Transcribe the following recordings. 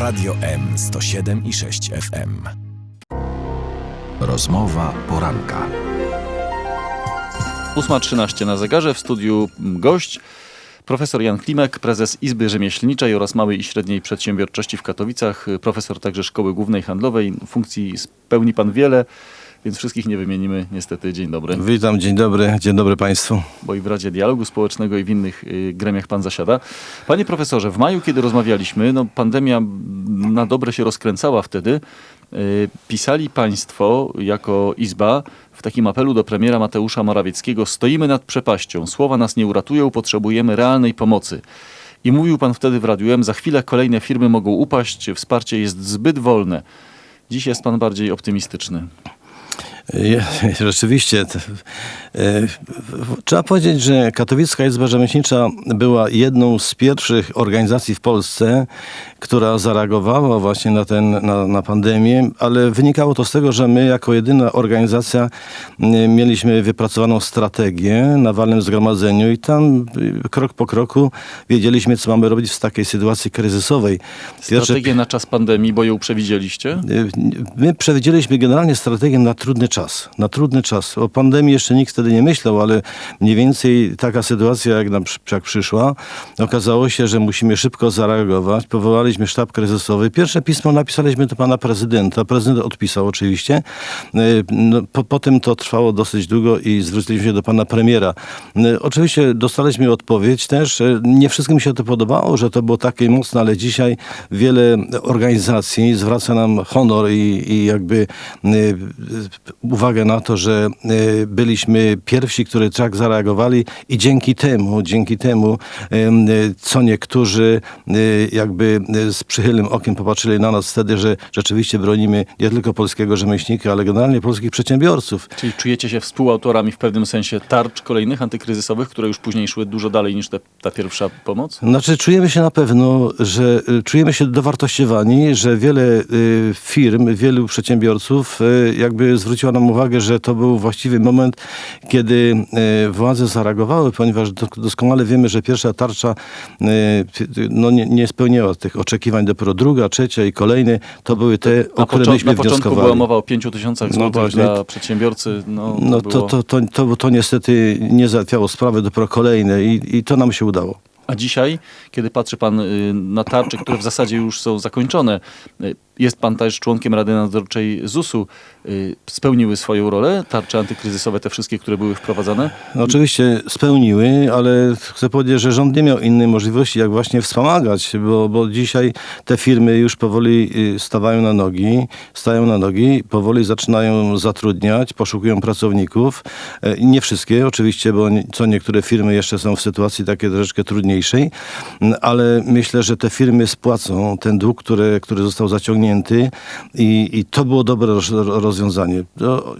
Radio M 107 i 6 FM. Rozmowa poranka. 8.13 na zegarze, w studiu gość, profesor Jan Klimek, prezes Izby Rzemieślniczej oraz Małej i Średniej Przedsiębiorczości w Katowicach, profesor także Szkoły Głównej Handlowej. Funkcji spełni pan wiele, więc wszystkich nie wymienimy. Niestety, dzień dobry. Witam, dzień dobry, dzień dobry Państwu. Bo i w Radzie Dialogu Społecznego i w innych y, gremiach pan zasiada. Panie profesorze, w maju, kiedy rozmawialiśmy, no, pandemia na dobre się rozkręcała wtedy. Y, Pisali Państwo jako Izba w takim apelu do premiera Mateusza Morawieckiego: Stoimy nad przepaścią, słowa nas nie uratują, potrzebujemy realnej pomocy. I mówił Pan wtedy w Radiu M, za chwilę kolejne firmy mogą upaść, wsparcie jest zbyt wolne. Dziś jest Pan bardziej optymistyczny. Rzeczywiście. e, Trzeba powiedzieć, że Katowicka Izba Rzemieślnicza była jedną z pierwszych organizacji w Polsce, która zareagowała właśnie na, ten, na, na pandemię, ale wynikało to z tego, że my jako jedyna organizacja m, mieliśmy wypracowaną strategię na walnym zgromadzeniu i tam y, krok po kroku wiedzieliśmy, co mamy robić w takiej sytuacji kryzysowej. Pierwsze- Strategię na czas pandemii, bo ją przewidzieliście? My przewidzieliśmy generalnie strategię na trudny czas. Na trudny czas. O pandemii jeszcze nikt wtedy nie myślał, ale mniej więcej taka sytuacja, jak, nam, jak przyszła, okazało się, że musimy szybko zareagować. Powołaliśmy sztab kryzysowy. Pierwsze pismo napisaliśmy do pana prezydenta. Prezydent odpisał oczywiście. Y, No, po, potem to trwało dosyć długo i zwróciliśmy się do pana premiera. Y, Oczywiście dostaliśmy odpowiedź też. Y, Nie wszystkim się to podobało, że to było takie mocne, ale dzisiaj wiele organizacji zwraca nam honor i, i jakby uwagę na to, że y, byliśmy pierwsi, którzy tak zareagowali i dzięki temu, dzięki temu, y, co niektórzy y, jakby z przychylnym okiem popatrzyli na nas wtedy, że rzeczywiście bronimy nie tylko polskiego rzemieślnika, ale generalnie polskich przedsiębiorców. Czyli czujecie się współautorami w pewnym sensie tarcz kolejnych antykryzysowych, które już później szły dużo dalej niż te, ta pierwsza pomoc? Znaczy, czujemy się na pewno, że czujemy się dowartościowani, że wiele firm, wielu przedsiębiorców jakby zwróciło nam uwagę, że to był właściwy moment, kiedy y, władze zareagowały, ponieważ do, doskonale wiemy, że pierwsza tarcza y, no, nie, nie spełniała tych oczekiwań, dopiero druga, trzecia i kolejne to były te, o Na, które począ- myśmy na początku była mowa o 5 tysiącach No złotych właśnie. dla przedsiębiorcy. No, No to to, to, to, to niestety nie załatwiało sprawy, dopiero kolejne i, i to nam się udało. A dzisiaj, kiedy patrzy pan y, na tarcze, które w zasadzie już są zakończone, y, jest pan też członkiem Rady Nadzorczej ZUS-u, y, spełniły swoją rolę tarcze antykryzysowe, te wszystkie, które były wprowadzane? No, oczywiście spełniły, ale chcę powiedzieć, że rząd nie miał innej możliwości, jak właśnie wspomagać, bo, bo dzisiaj te firmy już powoli y, stawają na nogi, stają na nogi, powoli zaczynają zatrudniać, poszukują pracowników. E, Nie wszystkie oczywiście, bo co niektóre firmy jeszcze są w sytuacji takiej troszeczkę trudniejszej, ale myślę, że te firmy spłacą ten dług, który, który został zaciągnięty i, i to było dobre roz- rozwiązanie.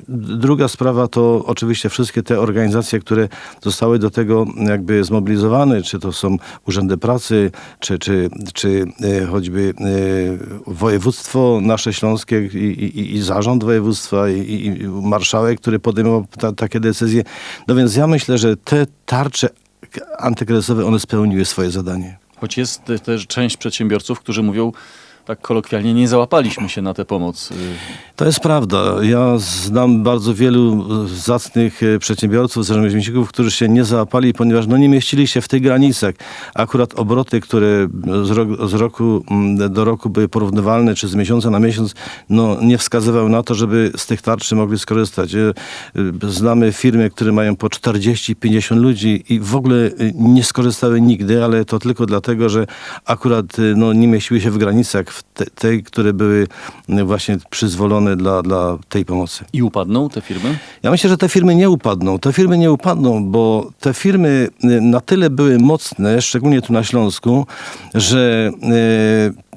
Druga sprawa to oczywiście wszystkie te organizacje, które zostały do tego jakby zmobilizowane, czy to są urzędy pracy, czy, czy, czy e, choćby e, województwo nasze śląskie i, i, i zarząd województwa i, i, marszałek, który podejmował ta, takie decyzje. No więc ja myślę, że te tarcze antykryzysowe, one spełniły swoje zadanie. Choć jest też część przedsiębiorców, którzy mówią, tak kolokwialnie, nie załapaliśmy się na tę pomoc. Y, To jest prawda. Ja znam bardzo wielu e, zacnych e, przedsiębiorców, rzemieślników, którzy się nie załapali, ponieważ no, nie mieścili się w tych granicach. Akurat obroty, które z, ro- z roku mm, do roku były porównywalne, czy z miesiąca na miesiąc, no, nie wskazywały na to, żeby z tych tarczy mogli skorzystać. Znamy firmy, które mają po 40-50 ludzi i w ogóle nie skorzystały nigdy, ale to tylko dlatego, że akurat no, nie mieściły się w granicach te, tej, które były e, właśnie przyzwolone dla, dla tej pomocy. I upadną te firmy? Ja myślę, że te firmy nie upadną. Te firmy nie upadną, bo te firmy y, na tyle były mocne, szczególnie tu na Śląsku, że y,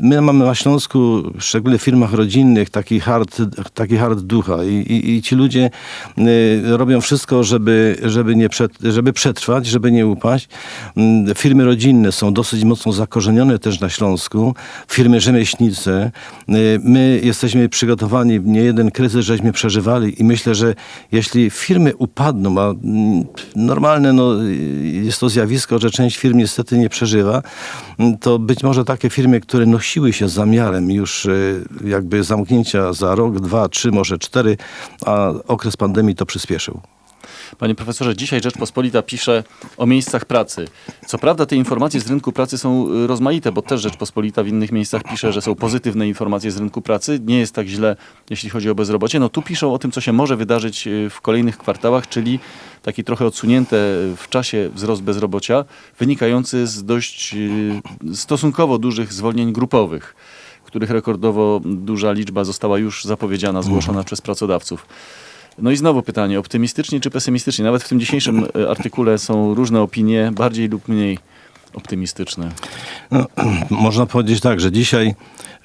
my mamy na Śląsku, szczególnie w firmach rodzinnych, taki hard, taki hard ducha i, i, i ci ludzie y, robią wszystko, żeby, żeby, nie żeby przetrwać, żeby nie upaść. Mm, Firmy rodzinne są dosyć mocno zakorzenione też na Śląsku firmy rzemieślnicze. Y, My jesteśmy przygotowani, nie jeden kryzys żeśmy przeżywali i myślę, że jeśli firmy upadną, a mm, normalne no, y, jest to zjawisko, że część firm niestety nie przeżywa, mm, to być może takie firmy, które nosiły się z zamiarem już y, jakby zamknięcia za rok, dwa, trzy, może cztery, a okres pandemii to przyspieszył. Panie profesorze, dzisiaj Rzeczpospolita pisze o miejscach pracy. Co prawda te informacje z rynku pracy są y, rozmaite, bo też Rzeczpospolita w innych miejscach pisze, że są pozytywne informacje z rynku pracy. Nie jest tak źle, jeśli chodzi o bezrobocie. No tu piszą o tym, co się może wydarzyć y, w kolejnych kwartałach, czyli taki trochę odsunięte w czasie wzrost bezrobocia, wynikający z dość y, stosunkowo dużych zwolnień grupowych których rekordowo duża liczba została już zapowiedziana, zgłoszona przez pracodawców. No i znowu pytanie, optymistycznie czy pesymistycznie? Nawet w tym dzisiejszym e, artykule są różne opinie, bardziej lub mniej optymistyczne. No, można powiedzieć tak, że dzisiaj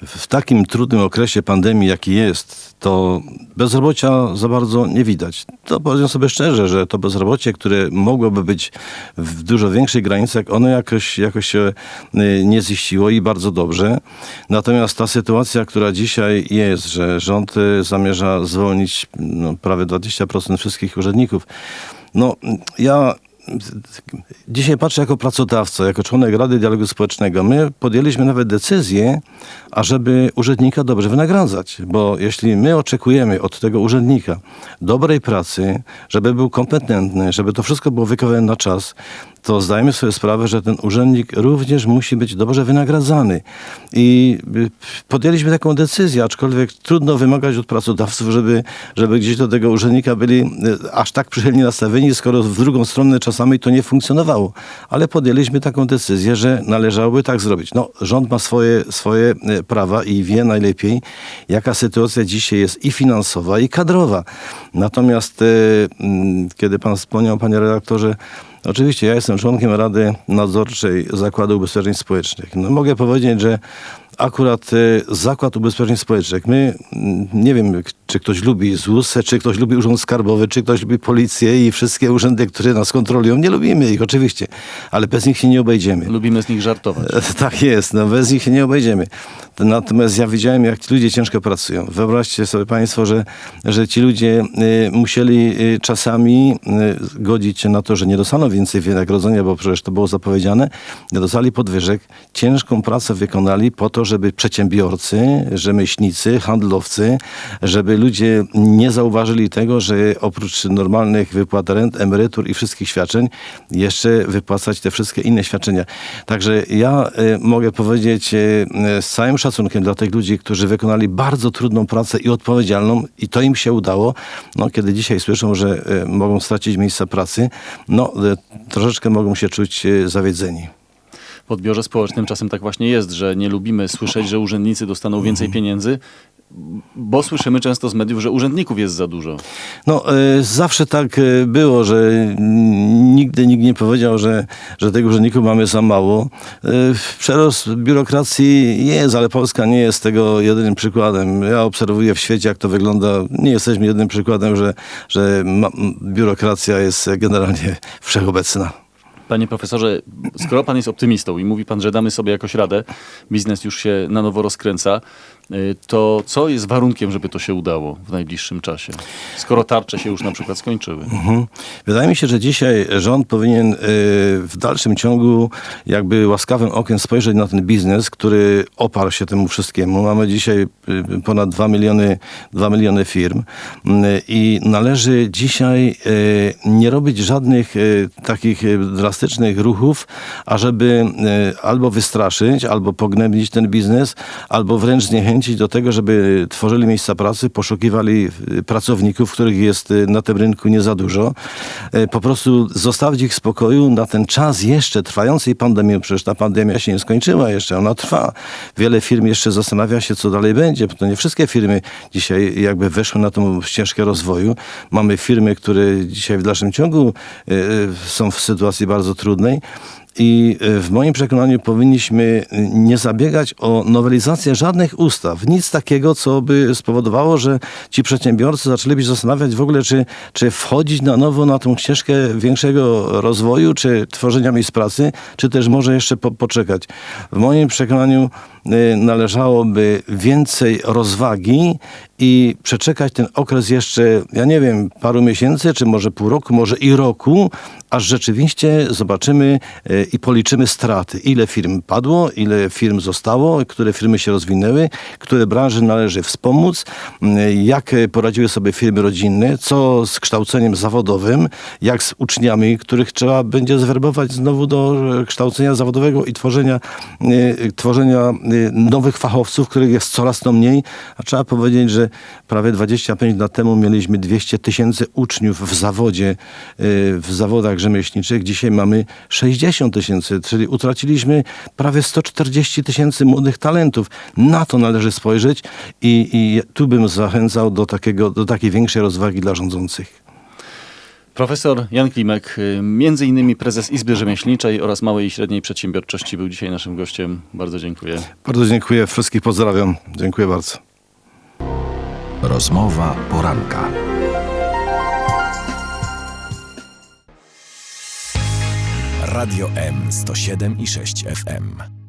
w takim trudnym okresie pandemii, jaki jest, to bezrobocia za bardzo nie widać. To powiem sobie szczerze, że to bezrobocie, które mogłoby być w dużo większej granicy, ono jakoś, jakoś się y, nie ziściło i bardzo dobrze. Natomiast ta sytuacja, która dzisiaj jest, że rząd y, zamierza zwolnić no, prawie 20% wszystkich urzędników, no ja Dzisiaj patrzę jako pracodawca, jako członek Rady Dialogu Społecznego. My podjęliśmy nawet decyzję, ażeby urzędnika dobrze wynagradzać, bo jeśli my oczekujemy od tego urzędnika dobrej pracy, żeby był kompetentny, żeby to wszystko było wykonane na czas, to zdajemy sobie sprawę, że ten urzędnik również musi być dobrze wynagradzany. I y, podjęliśmy taką decyzję, aczkolwiek trudno wymagać od pracodawców, żeby, żeby gdzieś do tego urzędnika byli y, aż tak przychylnie nastawieni, skoro w drugą stronę czasami to nie funkcjonowało. Ale podjęliśmy taką decyzję, że należałoby tak zrobić. No, rząd ma swoje, swoje y, prawa i wie najlepiej, jaka sytuacja dzisiaj jest i finansowa, i kadrowa. Natomiast y, mm, kiedy pan wspomniał, panie redaktorze, Oczywiście, ja jestem członkiem Rady Nadzorczej Zakładu Ubezpieczeń Społecznych. No, mogę powiedzieć, że akurat y, Zakład Ubezpieczeń Społecznych, my, mm, nie wiem, czy ktoś lubi ZUS, czy ktoś lubi Urząd Skarbowy, czy ktoś lubi policję i wszystkie urzędy, które nas kontrolują. Nie lubimy ich, oczywiście, ale bez nich się nie obejdziemy. Lubimy z nich żartować. Tak jest, no bez nich się nie obejdziemy. Natomiast ja widziałem, jak ci ludzie ciężko pracują. Wyobraźcie sobie Państwo, że, że ci ludzie y, musieli y, czasami godzić się na to, że nie dostaną więcej wynagrodzenia, bo przecież to było zapowiedziane, nie dostali podwyżek. Ciężką pracę wykonali po to, żeby przedsiębiorcy, rzemieślnicy, handlowcy, żeby ludzie nie zauważyli tego, że oprócz normalnych wypłat rent, emerytur i wszystkich świadczeń, jeszcze wypłacać te wszystkie inne świadczenia. Także ja y, mogę powiedzieć y, y, z całym szacunkiem dla tych ludzi, którzy wykonali bardzo trudną pracę i odpowiedzialną i to im się udało, no, kiedy dzisiaj słyszą, że mogą stracić miejsca pracy, no troszeczkę mogą się czuć zawiedzeni. W odbiorze społecznym czasem tak właśnie jest, że nie lubimy słyszeć, że urzędnicy dostaną więcej pieniędzy, bo słyszymy często z mediów, że urzędników jest za dużo. No, y, zawsze tak y, było, że nigdy nikt nie powiedział, że, że tych urzędników mamy za mało. Y, Przerost biurokracji jest, ale Polska nie jest tego jedynym przykładem. Ja obserwuję w świecie, jak to wygląda. Nie jesteśmy jednym przykładem, że, że ma, biurokracja jest generalnie wszechobecna. Panie profesorze, skoro pan jest optymistą i mówi pan, że damy sobie jakoś radę, biznes już się na nowo rozkręca, to co jest warunkiem, żeby to się udało w najbliższym czasie? Skoro tarcze się już na przykład skończyły. Mhm. Wydaje mi się, że dzisiaj rząd powinien y, w dalszym ciągu jakby łaskawym okiem spojrzeć na ten biznes, który oparł się temu wszystkiemu. Mamy dzisiaj y, ponad 2 miliony, 2 miliony firm y, i należy dzisiaj y, nie robić żadnych y, takich y, drastycznych ruchów, ażeby y, albo wystraszyć, albo pognębić ten biznes, albo wręcz zniechęcić do tego, żeby tworzyli miejsca pracy, poszukiwali y, pracowników, których jest y, na tym rynku nie za dużo. Y, Po prostu zostawić ich w spokoju na ten czas jeszcze trwającej pandemii. Przecież ta pandemia się nie skończyła jeszcze, ona trwa. Wiele firm jeszcze zastanawia się, co dalej będzie. To nie wszystkie firmy dzisiaj jakby weszły na tą ścieżkę rozwoju. Mamy firmy, które dzisiaj w dalszym ciągu są w sytuacji bardzo trudnej. I y, w moim przekonaniu powinniśmy y, nie zabiegać o nowelizację żadnych ustaw. Nic takiego, co by spowodowało, że ci przedsiębiorcy zaczęliby się zastanawiać w ogóle, czy, czy wchodzić na nowo na tą ścieżkę większego rozwoju, czy tworzenia miejsc pracy, czy też może jeszcze po, poczekać. W moim przekonaniu y, należałoby więcej rozwagi i przeczekać ten okres jeszcze, ja nie wiem, paru miesięcy, czy może pół roku, może i roku, aż rzeczywiście zobaczymy y, i policzymy straty. Ile firm padło, ile firm zostało, które firmy się rozwinęły, które branże należy wspomóc, jak poradziły sobie firmy rodzinne, co z kształceniem zawodowym, jak z uczniami, których trzeba będzie zwerbować znowu do e, kształcenia zawodowego i tworzenia, y, tworzenia nowych fachowców, których jest coraz to mniej. A trzeba powiedzieć, że prawie 25 lat temu mieliśmy 200 tysięcy uczniów w zawodzie, w zawodach rzemieślniczych. Dzisiaj mamy 60 tysięcy, czyli utraciliśmy prawie 140 tysięcy młodych talentów. Na to należy spojrzeć i, i tu bym zachęcał do, takiego, do takiej większej rozwagi dla rządzących. Profesor Jan Klimek, y, między innymi prezes Izby Rzemieślniczej oraz Małej i Średniej Przedsiębiorczości był dzisiaj naszym gościem. Bardzo dziękuję. Bardzo dziękuję, wszystkich pozdrawiam. Dziękuję bardzo. Rozmowa poranka. Radio M 107 i 6 FM.